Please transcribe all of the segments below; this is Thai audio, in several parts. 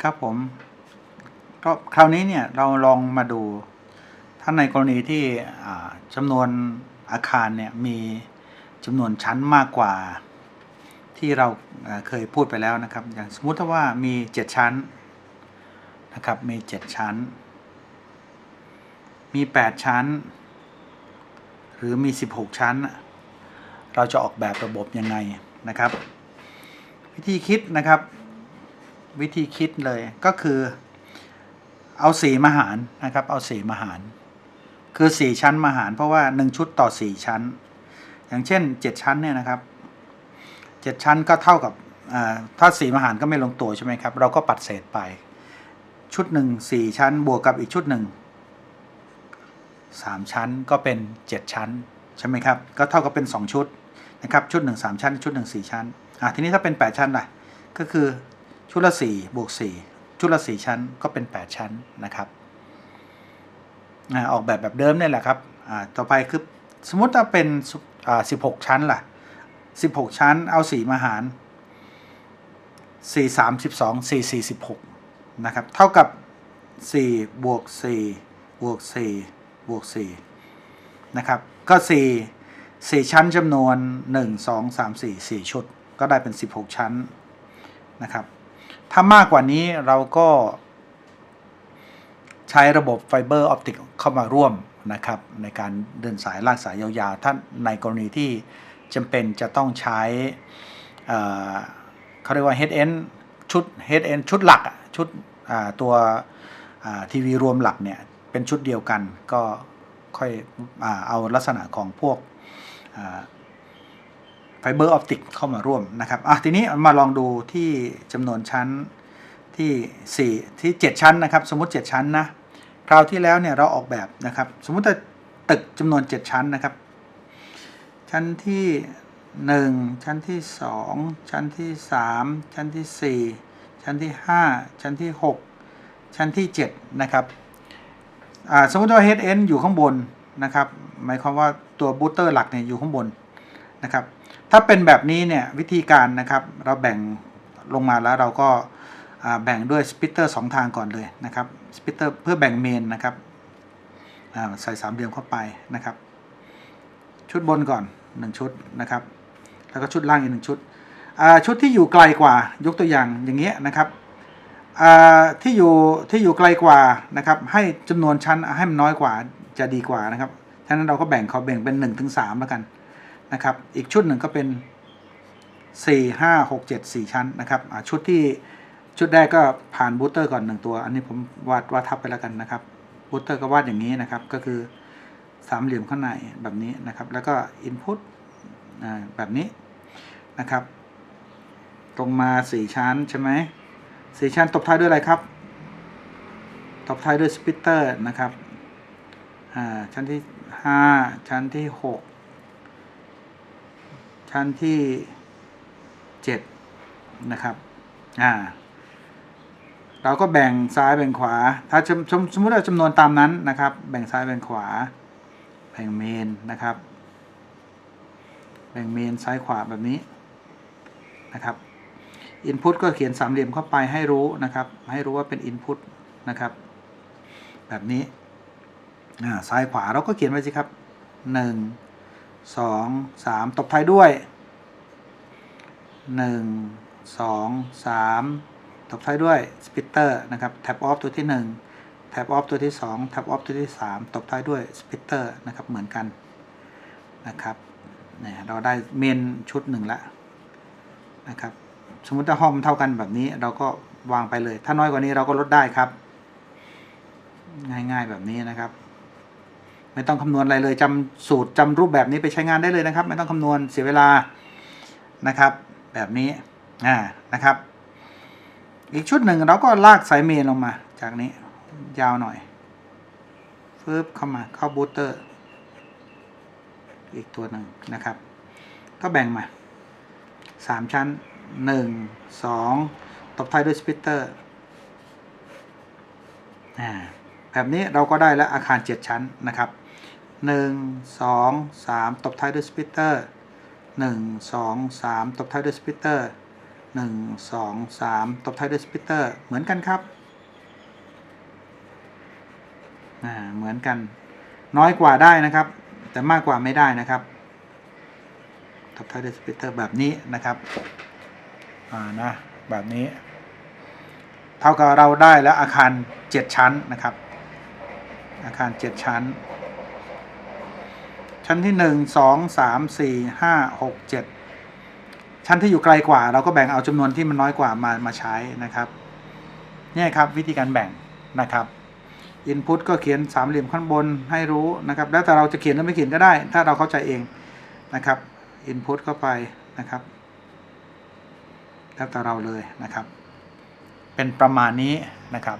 ครับผมก็คราวนี้เนี่ยเราลองมาดู ถ้าในกรณีที่จำนวนอาคารเนี่ยมีจำนวนชั้นมากกว่า ที่เราเคยพูดไปแล้วนะครับ อย่างสมมุติถ้าว่ามี 7 ชั้นนะครับ มี 7 ชั้น มี 8 ชั้น หรือมี 16 ชั้น เราจะออกแบบระบบยังไงนะครับ วิธีคิดนะครับ วิธีคิดเลยก็คือ เอาสีมาหารนะครับ เอาสีมาหาร คือ4ชั้นมาหาร เพราะว่า1ชุดต่อ4ชั้น อย่างเช่น7ชั้นเนี่ยนะครับ7ชั้นก็เท่ากับถ้าสีมาหารก็ไม่ลงตัวใช่ไหมครับ เราก็ปัดเศษไป ชุดหนึ่ง4ชั้น บวกกับอีกชุดหนึ่ง3ชั้นก็เป็น7ชั้นใช่ไหมครับ ก็เท่ากับเป็น2ชุดนะครับ ชุด1 3ชั้น ชุด1 4ชั้นอะทีนี้ถ้าเป็น8ชั้นล่ะก็คือ ชุดละ4บวก4ชุดละ 4 ชั้นก็เป็น 8 ชั้นนะครับออกแบบแบบเดิมนี่แหละครับต่อไปคือสมมติถ้าเป็นสุอ่า16 ชั้นล่ะ 16 ชั้นเอา 4 มาหาร 4 3 12 4 4 16นะครับเท่ากับ 4 บวก 4 บวก 4 บวก 4 นะครับ ก็ 4 4 ชั้นจำนวน 1 2 3 4 4 ชุด ก็ได้เป็น 16 ชั้นนะครับ ถ้ามากกว่านี้เราก็ใช้ระบบไฟเบอร์ออปติกเข้ามาร่วมนะครับ ในการเดินสายลากสายยาวๆ ถ้าในกรณีที่จำเป็นจะต้องใช้เเขาเรียกว่า head end ชุด head end ชุดหลักชุดตัวทีวีรวมหลักเนี่ย เป็นชุดเดียวกันก็ค่อยอเอาลักษณะของพวก ไฟเบอร์ออปติกเข้ามาร่วมนะครับอะทีนี้มาลองดูที่จำนวนชั้นที่ 4 ที่ 7 ชั้นนะครับ สมมุติ 7 ชั้นนะคราวที่แล้วเนี่ยเราออกแบบนะครับ สมมุติว่าตึกจำนวน 7 ชั้นนะครับ ชั้นที่ 1 ชั้นที่ 2 ชั้นที่ 3 ชั้นที่ 4 ชั้นที่ 5 ชั้นที่ 6 ชั้นที่ 7 นะครับอ่าสมมติว่า head end อยู่ข้างบนนะครับ หมายความว่าตัวบูตเตอร์หลักเนี่ยอยู่ข้างบนนะครับ ถ้าเป็นแบบนี้เนี่ยวิธีการนะครับเราแบ่งลงมาแล้วเราก็แบ่งด้วยสปิตเตอร์สองทางก่อนเลยนะครับสปิตเตอร์เพื่อแบ่งเมนนะครับใส่สามเหลี่ยมเข้าไปนะครับ ชุดบนก่อน 1 ชุดนะครับ แล้วก็ชุดล่างอีกหนึ่งชุดชุดที่อยู่ไกลกว่ายกตัวอย่างอย่างเงี้ยนะครับที่อยู่ที่อยู่ไกลกว่านะครับให้จำนวนชั้นให้มันน้อยกว่าจะดีกว่านะครับฉะนั้นเราก็แบ่งเขาแบ่งเป็น1นถึงสแล้วกัน นะครับ อีกชุดหนึ่งก็เป็น 4 5 6 7 4 ชั้นนะครับชุดที่ชุดแรกก็ผ่านบูสเตอร์ก่อน1ตัว อันนี้ผมวาดวาดทับไปแล้วกันนะครับบูสเตอร์ก็วาดอย่างนี้นะครับ ก็คือสามเหลี่ยมข้างในแบบนี้นะครับ แล้วก็อินพุตแบบนี้นะครับตรงมา 4 ชั้นใช่ไหมสี่ชั้นตบท้ายด้วยอะไรครับ ตบท้ายด้วยสปิตเตอร์นะครับอ่าชั้นที่ 5 ชั้นที่ 6 ชั้นที่ 7 นะครับ อ่า เราก็แบ่งซ้ายแบ่งขวา ถ้าสมสมมติเราจำนวนตามนั้นนะครับ แบ่งซ้ายแบ่งขวา แบ่งเมนนะครับ แบ่งเมนซ้ายขวาแบบนี้นะครับ Input ก็เขียนสามเหลี่ยมเข้าไปให้รู้นะครับ ให้รู้ว่าเป็น Input นะครับ แบบนี้ อ่า ซ้ายขวาเราก็เขียนไว้สิครับ 1 สองสามตบท้ายด้วยหนึ่งสองสามตบท้ายด้วยสปิเตอร์นะครับแท็บออฟตัวที่หนึ่งแท็บออฟตัวที่สองแท็บออฟตัวที่สามตบท้ายด้วยสปิเตอร์นะครับเหมือนกันนะครับเนี่ยเราได้เมนชุดหนึ่งละนะครับสมมติถ้าห้องมันเท่ากันแบบนี้เราก็วางไปเลย ถ้าน้อยกว่านี้เราก็ลดได้ครับ ง่ายๆแบบนี้นะครับ ไม่ต้องคำนวณอะไรเลยจำสูตรจำรูปแบบนี้ไปใช้งานได้เลยนะครับ ไม่ต้องคำนวณเสียเวลานะครับ แบบนี้อ่านะครับ อีกชุดหนึ่งเราก็ลากสายเมนลงมา จากนี้ยาวหน่อยฟึบเข้ามาเข้าบูตเตอร์ อีกตัวหนึ่งนะครับ ก็แบ่งมาสามชั้นหนึ่งสองตบท้ายด้วยสปิตเตอร์อ่า แบบนี้เราก็ได้แล้วอาคาร 7 ชั้นนะครับ 1 2 3 ตบท้ายด้วยสปิเตอร์ 1 2 3 ตบท้ายด้วยสปิเตอร์หนึ่งสองสามตบท้ายด้วยสปิเตอร์ เหมือนกันครับอ่าเหมือนกัน น้อยกว่าได้นะครับ แต่มากกว่าไม่ได้นะครับตบท้ายด้วยสปิเตอร์แบบนี้นะครับอ่านะแบบนี้ เท่ากับเราได้แล้วอาคาร 7 ชั้นนะครับ อาคาร 7 ชั้น ชั้นที่ 1 2 3 4 5 6 7 ชั้นที่อยู่ไกลกว่า เราก็แบ่งเอาจำนวนที่มันน้อยกว่ามามาใช้นะครับนี่ครับวิธีการแบ่งนะครับ Input ก็เขียนสามเหลี่ยมข้างบนให้รู้นะครับ แล้วแต่เราจะเขียนหรือไม่เขียนก็ได้ ถ้าเราเข้าใจเองนะครับ Input เข้าไปนะครับ แล้วแต่เราเลยนะครับ เป็นประมาณนี้นะครับ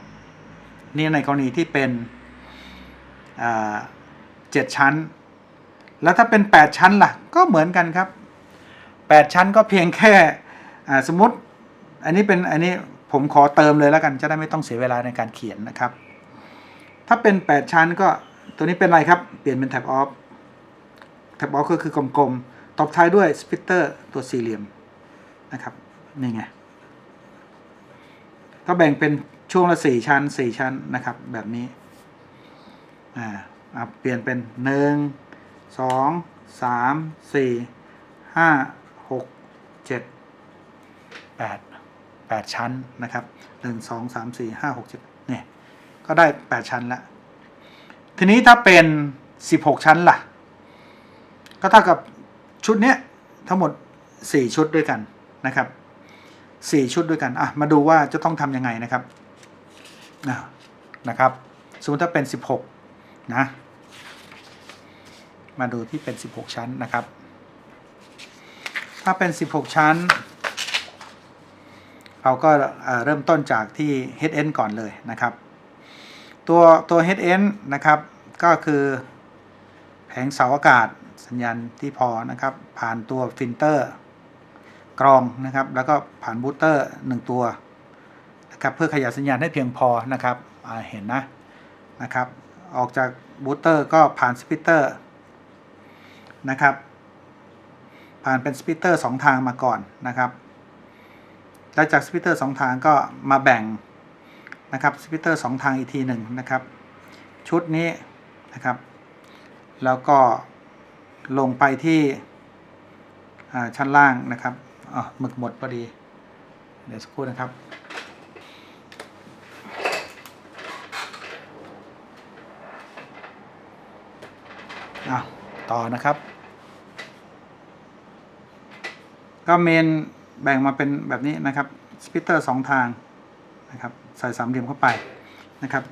นี่ในกรณีที่เป็น เจ็ดชั้น แล้วถ้าเป็น 8 ชั้นล่ะ ก็เหมือนกันครับ 8 ชั้นก็เพียงแค่สมมติอันนี้เป็นอันนี้ผมขอเติมเลยแล้วกันจะได้ไม่ต้องเสียเวลาในการเขียนนะครับ ถ้าเป็น 8 ชั้นก็ตัวนี้เป็นอะไรครับ เปลี่ยนเป็น tab off tab off ก็คือกลมๆ ตบท้ายด้วย splitter ตัวสี่เหลี่ยมนะครับนี่ไงก็แบ่งเป็นช่วงละสี่ชั้นสี่ชั้นนะครับแบบนี้ อ่าอะเปลี่ยนเป็นหนึ่งสองสามสี่ห้าหกเจ็ดแปดแปดชั้นนะครับหนึ่งสองสามสี่ห้าหกเจ็ดเนี่ยก็ได้แปดชั้นละทีนี้ถ้าเป็นสิบหกชั้นล่ะ ก็เท่ากับชุดเนี้ยทั้งหมดสี่ชุดด้วยกันนะครับสี่ชุดด้วยกันอะมาดูว่าจะต้องทำยังไงนะครับนะนะครับ สมมติถ้าเป็น16 นะ มาดูที่เป็น 16 ชั้นนะครับ ถ้าเป็น 16 ชั้น เราก็เริ่มต้นจากที่ head end ก่อนเลยนะครับ ตัวตัว head end นะครับ ก็คือแผงเสาอากาศสัญญาณที่พอนะครับ ผ่านตัวฟิลเตอร์กรองนะครับ แล้วก็ผ่านบูสเตอร์ 1 ตัวนะครับเพื่อขยายสัญญาณให้เพียงพอนะครับเห็นนะนะครับ ออกจากบูสเตอร์ก็ผ่านสปิเตอร์นะครับ ผ่านเป็นสปิเตอร์สองทางมาก่อนนะครับ แล้วจากสปิเตอร์สองทางก็มาแบ่งนะครับสปิเตอร์สองทางอีกทีหนึ่งนะครับ ชุดนี้นะครับ แล้วก็ลงไปที่ชั้นล่างนะครับอ๋อหมึกหมดพอดี เดี๋ยวสักครู่นะครับ อะต่อนะครับ ก็เมนแบ่งมาเป็นแบบนี้นะครับสปิเตอร์สองทางนะครับใส่สามเหลี่ยมเข้าไปนะครับ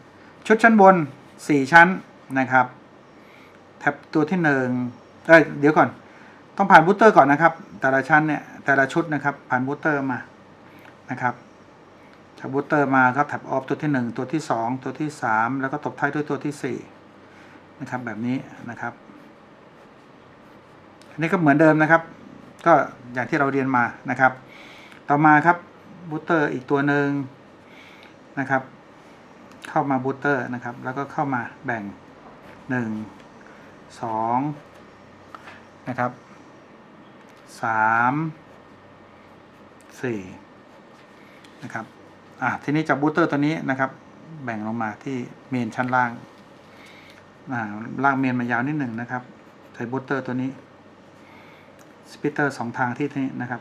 ชุดชั้นบน 4 ชั้นนะครับ แท็บตัวที่หนึ่งเอ้ยเดี๋ยวก่อน ต้องผ่านบูสเตอร์ก่อนนะครับ แต่ละชั้นเนี่ยแต่ละชุดนะครับ ผ่านบูสเตอร์มานะครับจาบูสเตอร์มาก็แท็บออฟตัวที่ 1 ตัวที่ 2 ตัวที่ 3 แล้วก็ตบท้ายด้วยตัวที่4นะครับแบบนี้นะครับ นี้ก็เหมือนเดิมนะครับ ก็อย่างที่เราเรียนมานะครับ ต่อมาครับบูสเตอร์อีกตัวหนึ่งนะครับ เข้ามาบูสเตอร์นะครับ แล้วก็เข้ามาแบ่ง 1 2 นะครับสามสี่นะครับอะทีนี้จากบูสเตอร์ตัวนี้นะครับ แบ่งลงมาที่เมนชั้นล่างอ่าล่างเมนมายาวนิดหนึ่งนะครับใส่บูสเตอร์ตัวนี้ สปิเตอร์สองทางที่นี่นะครับ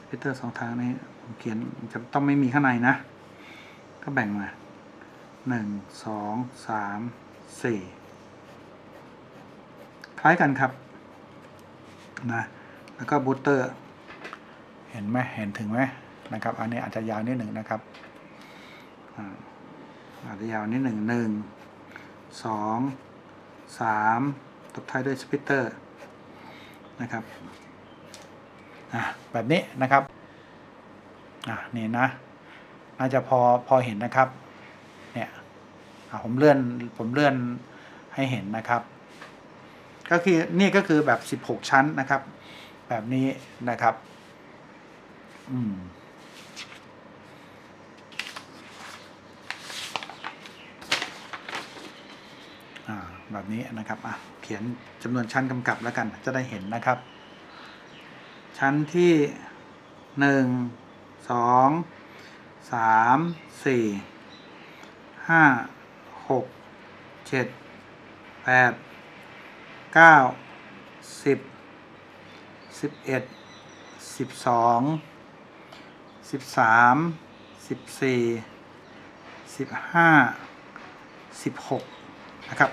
สปิเตอร์สองทางนี้ผมเขียนจะต้องไม่มีข้างในนะ ก็แบ่งมาหนึ่งสองสามสี่คล้ายกันครับนะแล้วก็บูสเตอร์ เห็นไหมเห็นถึงไหมนะครับ อันนี้อาจจะยาวนิดหนึ่งนะครับอาจจะยาวนิดหนึ่งหนึ่งสองสามตบท้ายด้วยสปิเตอร์ นะครับอะแบบนี้นะครับอะนี่นะน่าจะพอพอเห็นนะครับเนี่ยอะผมเลื่อนผมเลื่อนให้เห็นนะครับ ก็คือนี่ก็คือแบบ 16 ชั้นนะครับ แบบนี้นะครับ อืม แบบนี้นะครับอะเขียนจำนวนชั้นกำกับแล้วกันจะได้เห็นนะครับ ชั้นที่หนึ่งสองสามสี่ห้าหกเจ็ดแปดเก้าสิบสิบเอ็ดสิบสองสิบสามสิบสี่สิบห้าสิบหกนะครับ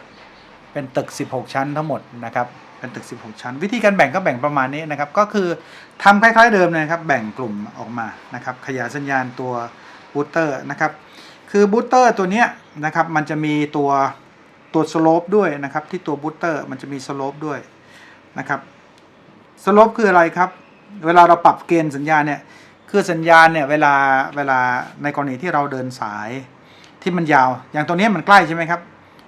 เป็นตึก 16 ชั้นทั้งหมดนะครับเป็นตึก 16 ชั้น วิธีการแบ่งก็แบ่งประมาณนี้นะครับ ก็คือทำคล้ายๆเดิมนะครับ แบ่งกลุ่มออกมานะครับ ขยายสัญญาณตัวบูตเตอร์นะครับ คือบูตเตอร์ตัวเนี้ยนะครับ มันจะมีตัวตัวสโลปด้วยนะครับ ที่ตัวบูตเตอร์มันจะมีสโลปด้วยนะครับสโลปคืออะไรครับ เวลาเราปรับเกณฑ์สัญญาณเนี่ยคือสัญญาณเนี่ยเวลาเวลาในกรณีที่เราเดินสายที่มันยาว อย่างตรงนี้มันใกล้ใช่ไหมครับ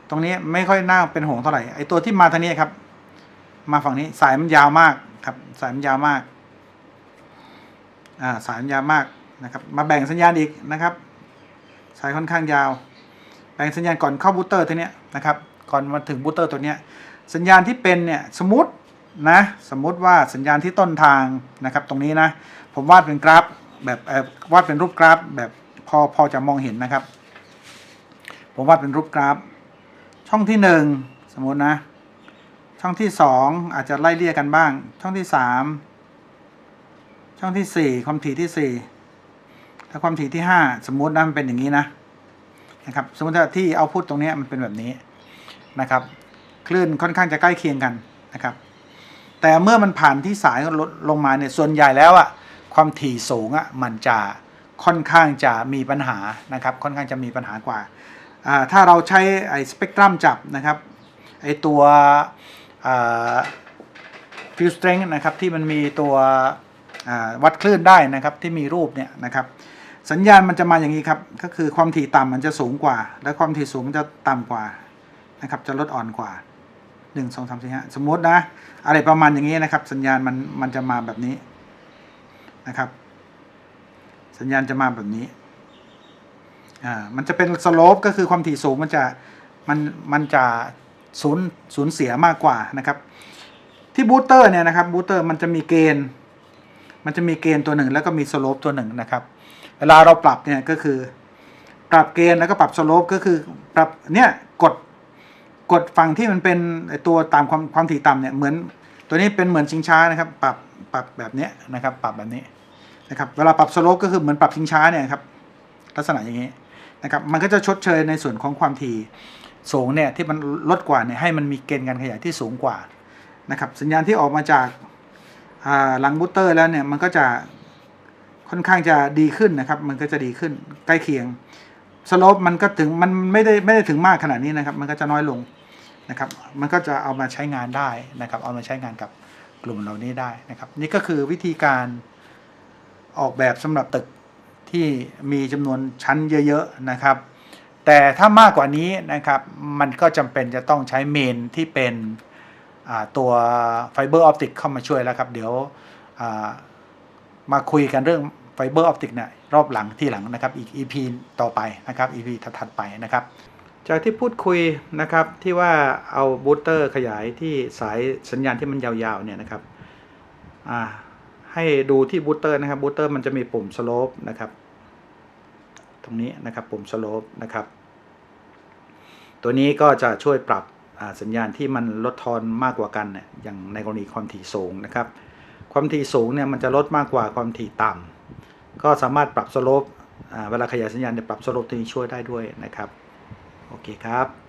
ตรงนี้ไม่ค่อยน่าเป็นห่วงเท่าไหร่ไอตัวที่มาทางนี้ครับ มาฝั่งนี้สายมันยาวมากครับ สายมันยาวมากอ่าสายมันยาวมากนะครับ มาแบ่งสัญญาณอีกนะครับ สายค่อนข้างยาว แบ่งสัญญาณก่อนเข้าบูตเตอร์ตัวเนี้ยนะครับ ก่อนมาถึงบูตเตอร์ตัวเนี้ยสัญญาณที่เป็นเนี่ยสมมตินะสมมติว่าสัญญาณที่ต้นทางนะครับ ตรงนี้นะผมวาดเป็นกราฟแบบวาดเป็นรูปกราฟแบบพอพอจะมองเห็นนะครับ ผมวาดเป็นรูปกราฟ ช่องที่หนึ่งสมมตินะ ช่องที่สองอาจจะไล่เลี่ยกันบ้าง ช่องที่สามช่องที่สี่ความถี่ที่สี่และความถี่ที่ห้าสมมตินะมันเป็นอย่างนี้นะนะครับสมมติว่าที่เอาพุทตรงนี้มันเป็นแบบนี้นะครับ คลื่นค่อนข้างจะใกล้เคียงกันนะครับ แต่เมื่อมันผ่านที่สายลดลงมาเนี่ยส่วนใหญ่แล้วอะความถี่สูงอะมันจะค่อนข้างจะมีปัญหานะครับ ค่อนข้างจะมีปัญหากว่า ถ้าเราใช้ไอ้สเปกตรัมจับนะครับไอ้ตัวฟิวสเตรนนะครับที่มันมีตัววัดคลื่นได้นะครับที่มีรูปเนี่ยนะครับสัญญาณมันจะมาอย่างนี้ครับก็คือความถี่ต่ำมันจะสูงกว่า และความถี่สูงมันจะต่ำกว่านะครับจะลดอ่อนกว่า 1 2 3 4 5สมมตินะอะไรประมาณอย่างนี้นะครับ สัญญาณมันมันจะมาแบบนี้นะครับ สัญญาณจะมาแบบนี้ อ่ามันจะเป็นสโลปก็คือความถี่สูงมันจะมันมันจะสูญสูญเสียมากกว่านะครับ ที่บูสเตอร์เนี่ยนะครับบูสเตอร์มันจะมีเกณฑ์ มันจะมีเกณฑ์ตัวหนึ่ง แล้วก็มีสโลปตัวหนึ่งนะครับ เวลาเราปรับเนี่ยก็คือ ปรับเกณฑ์แล้วก็ปรับสโลปก็คือปรับเนี่ยกดกดฝั่งที่มันเป็นตัวตามความความถี่ต่ำเนี่ยเหมือนตัวนี้เป็นเหมือนชิงช้านะครับ ปรับปรับแบบนี้นะครับ ปรับแบบนี้นะครับ เวลาปรับสโลปก็คือเหมือนปรับชิงช้าเนี่ยครับลักษณะอย่างนี้ นะครับมันก็จะชดเชยในส่วนของความถี่สูงเนี่ยที่มันลดกว่าเนี่ยให้มันมีเกณฑ์การขยายที่สูงกว่านะครับสัญญาณที่ออกมาจากหลังบูตเตอร์แล้วเนี่ยมันก็จะค่อนข้างจะดีขึ้นนะครับ มันก็จะดีขึ้นใกล้เคียงสโลปมันก็ถึงมันไม่ได้ไม่ได้ถึงมากขนาดนี้นะครับ มันก็จะน้อยลงนะครับ มันก็จะเอามาใช้งานได้นะครับ เอามาใช้งานกับกลุ่มเหล่านี้ได้นะครับ นี่ก็คือวิธีการออกแบบสำหรับตึก ที่มีจำนวนชั้นเยอะๆนะครับ แต่ถ้ามากกว่านี้นะครับ มันก็จำเป็นจะต้องใช้เมนที่เป็นตัวไฟเบอร์ออปติกเข้ามาช่วยแล้วครับ เดี๋ยวมาคุยกันเรื่องไฟเบอร์ออปติกเนี่ยรอบหลังที่หลังนะครับ อีก EP ต่อไปนะครับ EP ถัดๆไปนะครับ จากที่พูดคุยนะครับที่ว่าเอาบูสเตอร์ขยายที่สายสัญญาณที่มันยาวๆเนี่ยนะครับให้ดูที่บูตเตอร์นะครับบูตเตอร์มันจะมีปุ่มสโลปนะครับ ตรงนี้นะครับปุ่มสโลปนะครับ ตัวนี้ก็จะช่วยปรับสัญญาณที่มันลดทอนมากกว่ากันเนี่ยอย่างในกรณีความถี่สูงนะครับ ความถี่สูงเนี่ยมันจะลดมากกว่าความถี่ต่ำก็สามารถปรับสโลปเวลาขยายสัญญาณเนี่ยปรับสโลปตัวนี้ช่วยได้ด้วยนะครับ โอเคครับ